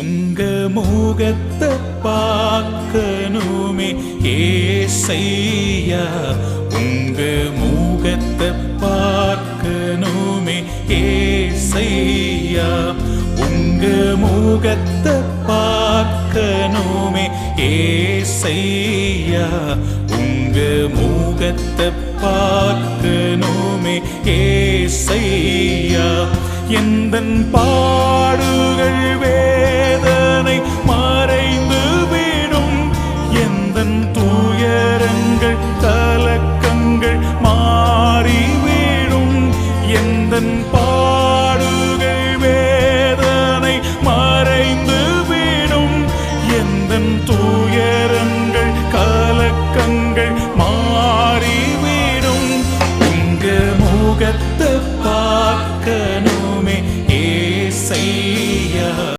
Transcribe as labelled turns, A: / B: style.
A: உங்க முகத்தை பார்க்கணுமே ஏசையா. உங்க முகத்தை பார்க்கணுமே ஏசையா. உங்க முகத்தை பார்க்கணுமே ஏசையா. உங்க முகத்தை பார்க்கணுமே ஏசையா. எந்தன் பாடுகள் வே என் பாடுகை வேதனை மறைந்து விடும். எந்த துயரங்கள் கலக்கங்கள் மாறிவிடும். உங்க பார்க்க